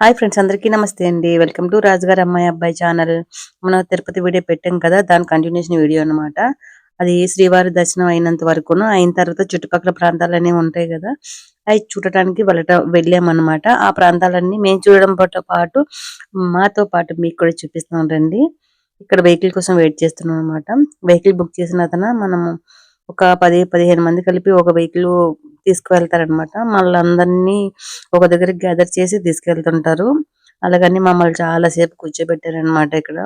Hi friends అందరికీ నమస్తే అండి. వెల్కమ్ టు రాజుగారు అమ్మాయి అబ్బాయి ఛానల్. మనం తిరుపతి వీడియో పెట్టాం కదా దాని కంటిన్యూషన్ వీడియో అన్నమాట. అది శ్రీవారి దర్శనం అయినంత వరకును అయిన తర్వాత చుట్టుపక్కల ప్రాంతాలన్నీ ఉంటాయి కదా అవి చూడటానికి వెళ్ళటం వెళ్ళామన్నమాట. ఆ ప్రాంతాలన్నీ మేము చూడడంతో పాటు మాతో పాటు మీకు కూడా చూపిస్తాం రండి. ఇక్కడ వెహికల్ కోసం వెయిట్ చేస్తున్నాం అనమాట వెహికల్ బుక్ చేసిన అతను మనము ఒక పది పదిహేను మంది కలిపి ఒక వెహికల్ తీసుకువెళ్తారనమాట మళ్ళీ అందరినీ ఒక దగ్గర గ్యాదర్ చేసి తీసుకెళ్తుంటారు. అలాగని మమ్మల్ని చాలా సేపు కూర్చోబెట్టారనమాట ఇక్కడ.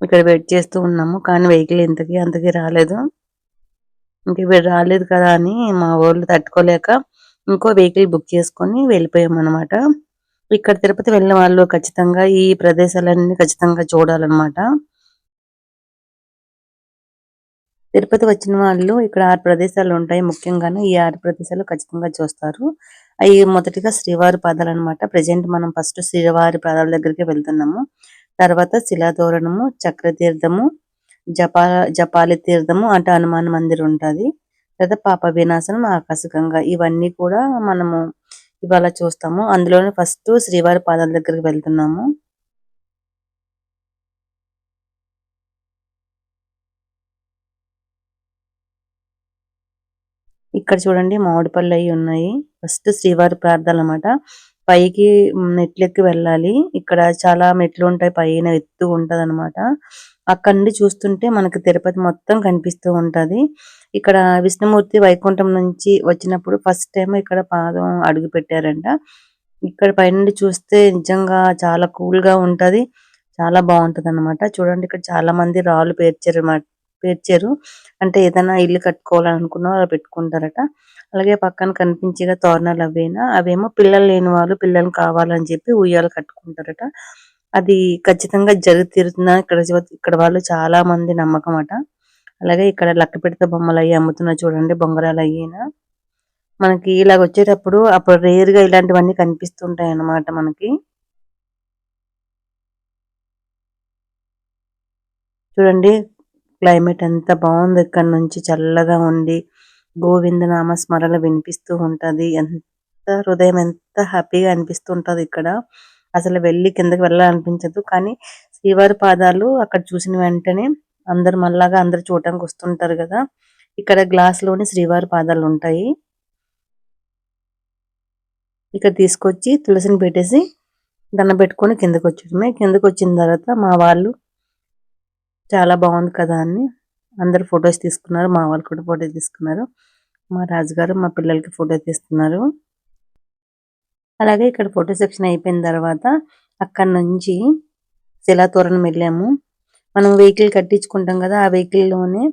ఇక్కడ వెయిట్ చేస్తూ ఉన్నాము. కానీ వెహికల్ ఇంతకీ అంతకీ రాలేదు. ఇంక వీడు రాలేదు కదా అని మా వాళ్ళు తట్టుకోలేక ఇంకో వెహికల్ బుక్ చేసుకొని వెళ్ళిపోయామన్నమాట. ఇక్కడ తిరుపతి వెళ్ళిన వాళ్ళు ఖచ్చితంగా ఈ ప్రదేశాలన్నీ ఖచ్చితంగా చూడాలన్నమాట. తిరుపతి వచ్చిన వాళ్ళు ఇక్కడ ఆరు ప్రదేశాలు ఉంటాయి. ముఖ్యంగానే ఈ ఆరు ప్రదేశాలు ఖచ్చితంగా చూస్తారు. అవి మొదటిగా శ్రీవారి పాదాలు అనమాట ప్రజెంట్ మనం ఫస్ట్ శ్రీవారి పాదాల దగ్గరికి వెళ్తున్నాము. తర్వాత శిలాధోరణము చక్రతీర్థము జపా జపాలి తీర్థము అంటే హనుమాన్ మందిర్ ఉంటుంది. తర్వాత పాప వినాశనం ఆకాశగంగా ఇవన్నీ కూడా మనము ఇవాళ చూస్తాము. అందులోనే ఫస్ట్ శ్రీవారి పాదాల దగ్గరికి వెళ్తున్నాము. ఇక్కడ చూడండి మామిడి పళ్ళు అయి ఉన్నాయి. ఫస్ట్ శ్రీవారి ప్రార్థన అన్నమాట. పైకి మెట్లెక్కి వెళ్ళాలి. ఇక్కడ చాలా మెట్లు ఉంటాయి. పైన ఎత్తు ఉంటది అనమాట అక్కడ నుండి చూస్తుంటే మనకి తిరుపతి మొత్తం కనిపిస్తూ ఉంటది. ఇక్కడ విష్ణుమూర్తి వైకుంఠం నుంచి వచ్చినప్పుడు ఫస్ట్ టైం ఇక్కడ పాదం అడుగు పెట్టారంట. ఇక్కడ పైనుండి చూస్తే నిజంగా చాలా కూల్గా ఉంటది. చాలా బాగుంటది అనమాట చూడండి ఇక్కడ చాలా మంది రాళ్ళు పేర్చారు పేర్చారు. అంటే ఏదైనా ఇల్లు కట్టుకోవాలనుకున్న వాళ్ళు పెట్టుకుంటారట. అలాగే పక్కన కనిపించేగా తోరణాలు అవేనా? అవేమో పిల్లలు లేని వాళ్ళు పిల్లలు కావాలని చెప్పి ఉయ్యాలు కట్టుకుంటారట. అది ఖచ్చితంగా జరిగి తీరుతుందా ఇక్కడ ఇక్కడ వాళ్ళు చాలా మంది నమ్మకం అట అలాగే ఇక్కడ లక్క పెడితే బొమ్మలు అయ్యి అమ్ముతున్నా చూడండి బొంగరాలు అయ్యినా? మనకి ఇలాగ వచ్చేటప్పుడు అప్పుడు రేర్గా ఇలాంటివన్నీ కనిపిస్తుంటాయి అన్నమాట మనకి. చూడండి క్లైమేట్ ఎంత బాగుంది ఇక్కడ నుంచి చల్లగా ఉండి గోవింద నామ స్మరణ వినిపిస్తూ ఉంటది. ఎంత హృదయం ఎంత హ్యాపీగా అనిపిస్తుంటది ఇక్కడ. అసలు వెళ్ళి కిందకి వెళ్ళాలనిపించదు కానీ శ్రీవారి పాదాలు అక్కడ చూసిన వెంటనే అందరు మళ్ళాగా అందరు చూడటానికి వస్తుంటారు కదా. ఇక్కడ గ్లాస్లోని శ్రీవారి పాదాలు ఉంటాయి. ఇక్కడ తీసుకొచ్చి తులసిని పెట్టేసి దండ పెట్టుకొని కిందకి వచ్చేయడమే కిందకు వచ్చిన తర్వాత మా వాళ్ళు చాలా బాగుంది కదా అని అందరు ఫొటోస్ తీసుకున్నారు. మా వాళ్ళు కూడా ఫోటో తీసుకున్నారు. మా రాజుగారు మా పిల్లలకి ఫోటో తీస్తున్నారు. అలాగే ఇక్కడ ఫోటో సెక్షన్ అయిపోయిన తర్వాత అక్కడ నుంచి శిలాతోరణం వెళ్ళాము. మనం వెహికల్ కట్టించుకుంటాం కదా ఆ వెహికల్లోనే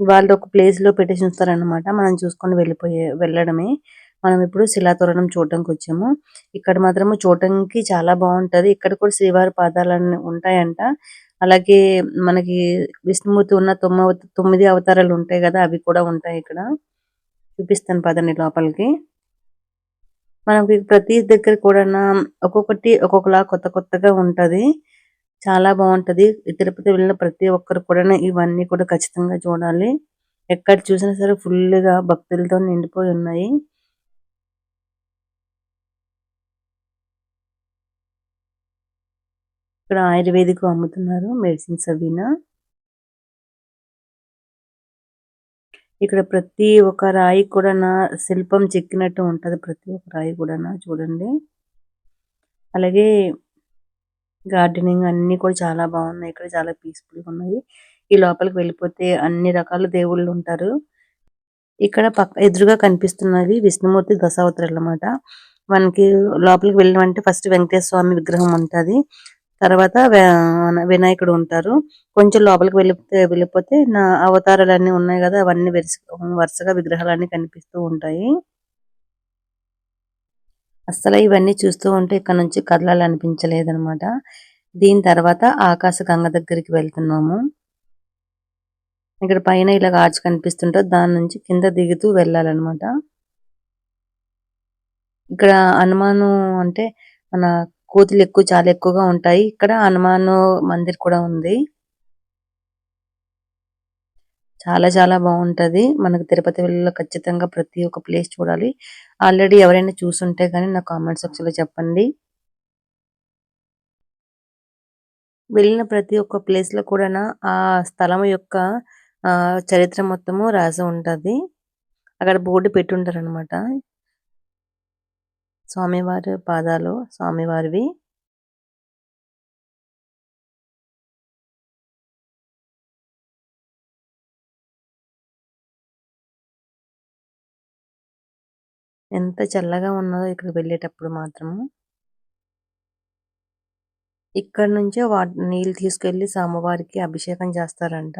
వాళ్ళు ఒక ప్లేస్లో పెట్టేసి ఉంచుతారనమాట మనం చూసుకొని వెళ్ళిపోయే వెళ్ళడమే. మనం ఇప్పుడు శిలాతోరణం చూడటానికి వచ్చాము ఇక్కడ మాత్రము చూడటానికి చాలా బాగుంటది. ఇక్కడ కూడా శ్రీవారి పాదాలన్నీ ఉంటాయంట. అలాగే మనకి విష్ణుమూర్తి ఉన్న తొమ్మిది తొమ్మిది అవతారాలు ఉంటాయి కదా అవి కూడా ఉంటాయి ఇక్కడ. చూపిస్తాను పదండి లోపలికి. మనకి ప్రతి దగ్గర కూడా ఒక్కొక్కటి ఒక్కొక్కలా కొత్త కొత్తగా ఉంటది. చాలా బాగుంటది. తిరుపతి వెళ్ళిన ప్రతి ఒక్కరు కూడా ఇవన్నీ కూడా ఖచ్చితంగా చూడాలి. ఎక్కడ చూసినా సరే ఫుల్గా భక్తులతో నిండిపోయి ఉన్నాయి. ఇక్కడ ఆయుర్వేదిక్ అమ్ముతున్నారు మెడిసిన్స్ అవినా. ఇక్కడ ప్రతి ఒక్క రాయి కూడా శిల్పం చెక్కినట్టు ఉంటది ప్రతి ఒక్క రాయి కూడా చూడండి. అలాగే గార్డెనింగ్ అన్ని కూడా చాలా బాగున్నాయి ఇక్కడ చాలా పీస్ఫుల్గా ఉన్నాయి ఈ లోపలికి వెళ్ళిపోతే అన్ని రకాల దేవుళ్ళు ఉంటారు. ఇక్కడ పక్క ఎదురుగా కనిపిస్తున్నది విష్ణుమూర్తి దశావతారాలు అన్నమాట. మనకి లోపలికి వెళ్ళినామంటే ఫస్ట్ వెంకటేశ్వర స్వామి విగ్రహం ఉంటది. తర్వాత వినాయకుడు ఉంటారు. కొంచెం లోపలికి వెళ్ళిపోతే వెళ్ళిపోతే నా అవతారాలు అన్ని ఉన్నాయి కదా అవన్నీ వరుసగా విగ్రహాలు అన్ని కనిపిస్తూ ఉంటాయి. అస్సలు ఇవన్నీ చూస్తూ ఉంటే ఇక్కడ నుంచి కదలాలనిపించలేదనమాట అనిపించలేదు దీని తర్వాత ఆకాశ గంగ దగ్గరికి వెళ్తున్నాము. ఇక్కడ పైన ఇలా ఆర్చ్ కనిపిస్తుంటే దాని నుంచి కింద దిగుతూ వెళ్ళాలన్నమాట. ఇక్కడ హనుమాను అంటే మన కోతులు ఎక్కువ చాలా ఎక్కువగా ఉంటాయి. ఇక్కడ హనుమాన్ మందిర్ కూడా ఉంది. చాలా చాలా బాగుంటది. మనకు తిరుపతి వెళ్ళిలో ఖచ్చితంగా ప్రతి ఒక్క ప్లేస్ చూడాలి. ఆల్రెడీ ఎవరైనా చూసుంటే కానీ నా కామెంట్ సెక్షన్లో చెప్పండి. వెళ్ళిన ప్రతి ఒక్క ప్లేస్లో కూడా ఆ స్థలం యొక్క ఆ చరిత్ర మొత్తము రాసి ఉంటది. అక్కడ బోర్డు పెట్టి ఉంటారు అనమాట స్వామివారి పాదాలు స్వామివారివి. ఎంత చల్లగా ఉన్నదో ఇక్కడికి వెళ్ళేటప్పుడు మాత్రము. ఇక్కడ నుంచే వా నీళ్ళు తీసుకెళ్ళి స్వామివారికి అభిషేకం చేస్తారంట.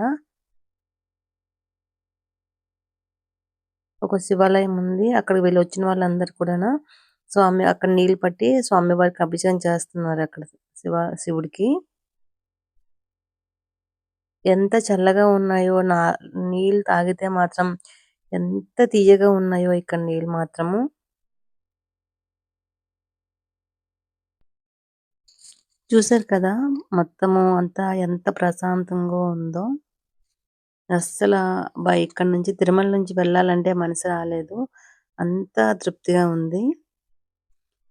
ఒక శివాలయం ఉంది. అక్కడికి వెళ్ళి వచ్చిన వాళ్ళందరూ కూడా స్వామి అక్కడ నీళ్ళు పట్టి స్వామి వారికి అభిషేకం చేస్తున్నారు అక్కడ శివ శివుడికి. ఎంత చల్లగా ఉన్నాయో నా నీళ్ళు తాగితే మాత్రం ఎంత తీయగా ఉన్నాయో ఇక్కడ నీళ్ళు మాత్రము. చూసారు కదా మొత్తము అంతా ఎంత ప్రశాంతంగా ఉందో. అస్సలు బా ఇక్కడ నుంచి తిరుమల నుంచి వెళ్ళాలంటే మనసు రాలేదు. అంత తృప్తిగా ఉంది.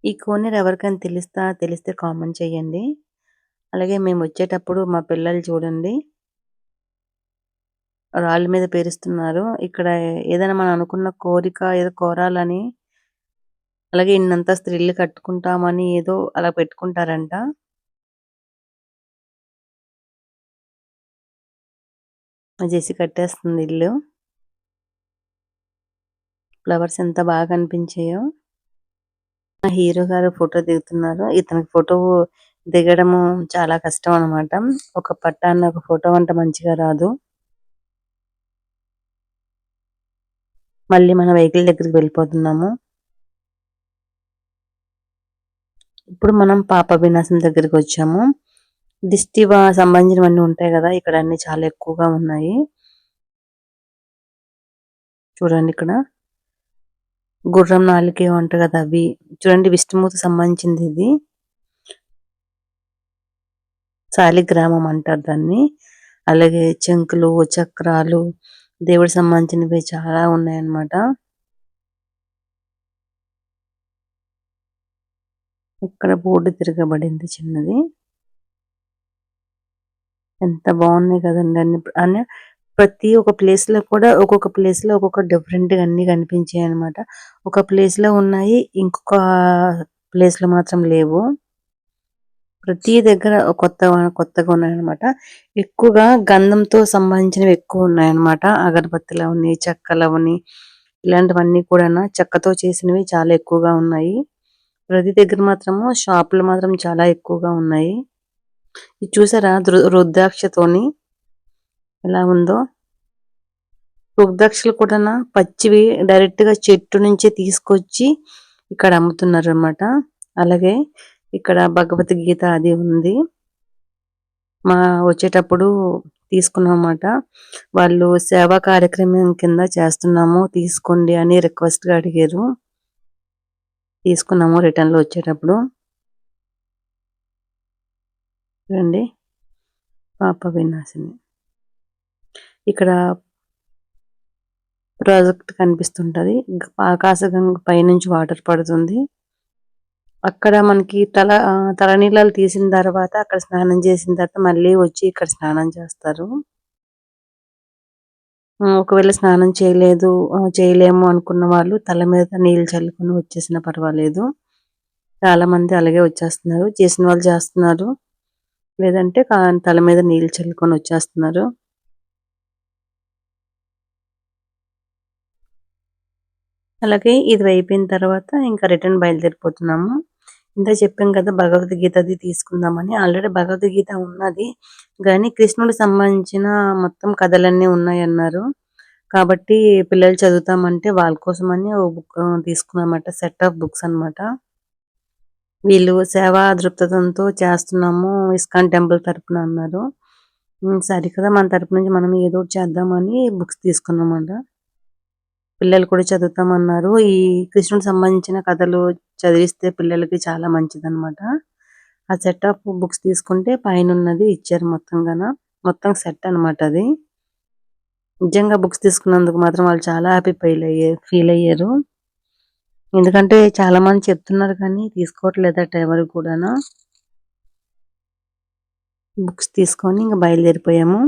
ఈ కోనేరు ఎవరికైనా తెలుస్తా తెలిస్తే కామెంట్ చేయండి. అలాగే మేము వచ్చేటప్పుడు మా పిల్లలు చూడండి. రాళ్ళ మీద పేరుస్తున్నారు. ఇక్కడ ఏదైనా మనం అనుకున్న కోరిక ఏదో కోరాలని అలాగే ఇన్నంత స్త్రీలు కట్టుకుంటామని ఏదో అలా పెట్టుకుంటారంట. జెసి కట్టేస్తుంది ఇల్లు. ఫ్లవర్స్ ఎంత బాగా కనిపించాయో హీరో గారు ఫోటో దిగుతున్నారు. ఇతనికి ఫోటో దిగడం చాలా కష్టం అనమాట ఒక పట్టాన ఒక ఫోటో అంట మంచిగా రాదు. మళ్ళీ మన వెహికల్ దగ్గరికి వెళ్ళిపోతున్నాము. ఇప్పుడు మనం పాప వినాశం దగ్గరికి వచ్చాము. దిష్టి సంబంధించినవన్నీ ఉంటాయి కదా ఇక్కడ అన్ని చాలా ఎక్కువగా ఉన్నాయి. చూడండి ఇక్కడ. గుర్రం నాలుకే ఉంటాయి కదా అవి. చూడండి విష్ణుమూర్తి సంబంధించింది ఇది. శాలిగ్రామం అంటారు దాన్ని. అలాగే చెంకులు చక్రాలు దేవుడి సంబంధించినవి చాలా ఉన్నాయన్నమాట. ఇక్కడ బోర్డు తిరగబడింది చిన్నది. ఎంత బాగున్నాయి కదండి అన్ని. అన్ని ప్రతి ఒక్క ప్లేస్లో కూడా ఒక్కొక్క ప్లేస్లో ఒక్కొక్క డిఫరెంట్గా అన్ని కనిపించాయి అనమాట ఒక ప్లేస్లో ఉన్నాయి ఇంకొక ప్లేస్లో మాత్రం లేవు. ప్రతి దగ్గర కొత్త కొత్తగా ఉన్నాయన్నమాట. ఎక్కువగా గంధంతో సంబంధించినవి ఎక్కువ ఉన్నాయన్నమాట. అగరబత్తులు అవని చెక్కలు అవని ఇలాంటివన్నీ కూడా చెక్కతో చేసినవి చాలా ఎక్కువగా ఉన్నాయి. ప్రతి దగ్గర మాత్రము షాపులు మాత్రం చాలా ఎక్కువగా ఉన్నాయి. ఇది చూసారా రుద్రాక్షతోని ఎలా ఉందో. రుద్రాక్షలు కూడా పచ్చివి డైరెక్ట్గా చెట్టు నుంచి తీసుకొచ్చి ఇక్కడ అమ్ముతున్నారు అనమాట అలాగే ఇక్కడ భగవద్గీత అది ఉంది. మా వచ్చేటప్పుడు తీసుకున్నమాట వాళ్ళు సేవా కార్యక్రమం కింద చేస్తున్నాము తీసుకోండి అని రిక్వెస్ట్గా అడిగారు. తీసుకున్నాము రిటర్న్లో వచ్చేటప్పుడు. చూడండి. పాప వినాశిని. ఇక్కడ ప్రాజెక్ట్ కనిపిస్తుంటది. ఆకాశగంగ పైనుంచి వాటర్ పడుతుంది. అక్కడ మనకి తల తలనీలాలు తీసిన తర్వాత అక్కడ స్నానం చేసిన తర్వాత మళ్ళీ వచ్చి ఇక్కడ స్నానం చేస్తారు. ఒకవేళ స్నానం చేయలేదు చేయలేము అనుకున్న వాళ్ళు తల మీద నీళ్ళు చల్లుకొని వచ్చేసిన పర్వాలేదు. చాలా మంది అలాగే వచ్చేస్తున్నారు. చేసిన వాళ్ళు చేస్తున్నారు. లేదంటే తల మీద నీళ్ళు చల్లుకొని వచ్చేస్తున్నారు. అలాగే ఇది అయిపోయిన తర్వాత ఇంకా రిటర్న్ బయలుదేరిపోతున్నాము. ఇంత చెప్పాం కదా భగవద్గీత అది తీసుకుందామని. ఆల్రెడీ భగవద్గీత ఉన్నది. కానీ కృష్ణుడికి సంబంధించిన మొత్తం కథలన్నీ ఉన్నాయి అన్నారు కాబట్టి పిల్లలు చదువుతామంటే వాళ్ళ కోసమని ఓ బుక్ తీసుకున్నమాట సెట్ ఆఫ్ బుక్స్ అనమాట వీళ్ళు సేవా దృక్పథంతో చేస్తున్నాము ఇస్కాన్ టెంపుల్ తరపున అన్నారు. సరే కదా మన తరపు నుంచి మనం ఏదో చేద్దామని బుక్స్ తీసుకున్నామంట పిల్లలు కూడా చదువుతామన్నారు. ఈ కృష్ణుడికి సంబంధించిన కథలు చదివిస్తే పిల్లలకి చాలా మంచిదన్నమాట. ఆ సెట్ ఆఫ్ బుక్స్ తీసుకుంటే పైన ఉన్నది ఇచ్చారు మొత్తం గాన మొత్తం సెట్ అనమాట అది. నిజంగా బుక్స్ తీసుకున్నందుకు మాత్రం వాళ్ళు చాలా హ్యాపీ ఫీల్ అయ్యారు ఫీల్ అయ్యారు. ఎందుకంటే చాలా మంది చెప్తున్నారు కానీ తీసుకోవట్లేదట ఎవరు కూడాను. బుక్స్ తీసుకొని ఇంకా బయలుదేరిపోయాము.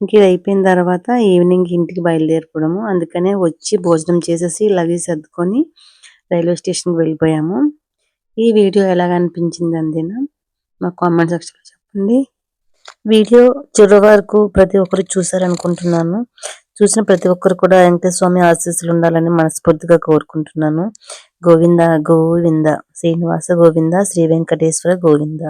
ఇంక ఇది అయిపోయిన తర్వాత ఈవినింగ్ ఇంటికి బయలుదేరిపోవడము. అందుకనే వచ్చి భోజనం చేసేసి లగేజ్ సర్దుకొని రైల్వే స్టేషన్కి వెళ్ళిపోయాము. ఈ వీడియో ఎలాగ అనిపించింది అందేనా? మా కామెంట్ సెక్షన్లో చెప్పండి. వీడియో చివరి వరకు ప్రతి ఒక్కరు చూసారనుకుంటున్నాను. చూసిన ప్రతి ఒక్కరు కూడా వెంకటేశ్వర స్వామి ఆశీస్సులు ఉండాలని మనస్ఫూర్తిగా కోరుకుంటున్నాను. గోవింద గోవింద శ్రీనివాస గోవింద శ్రీ వెంకటేశ్వర గోవింద.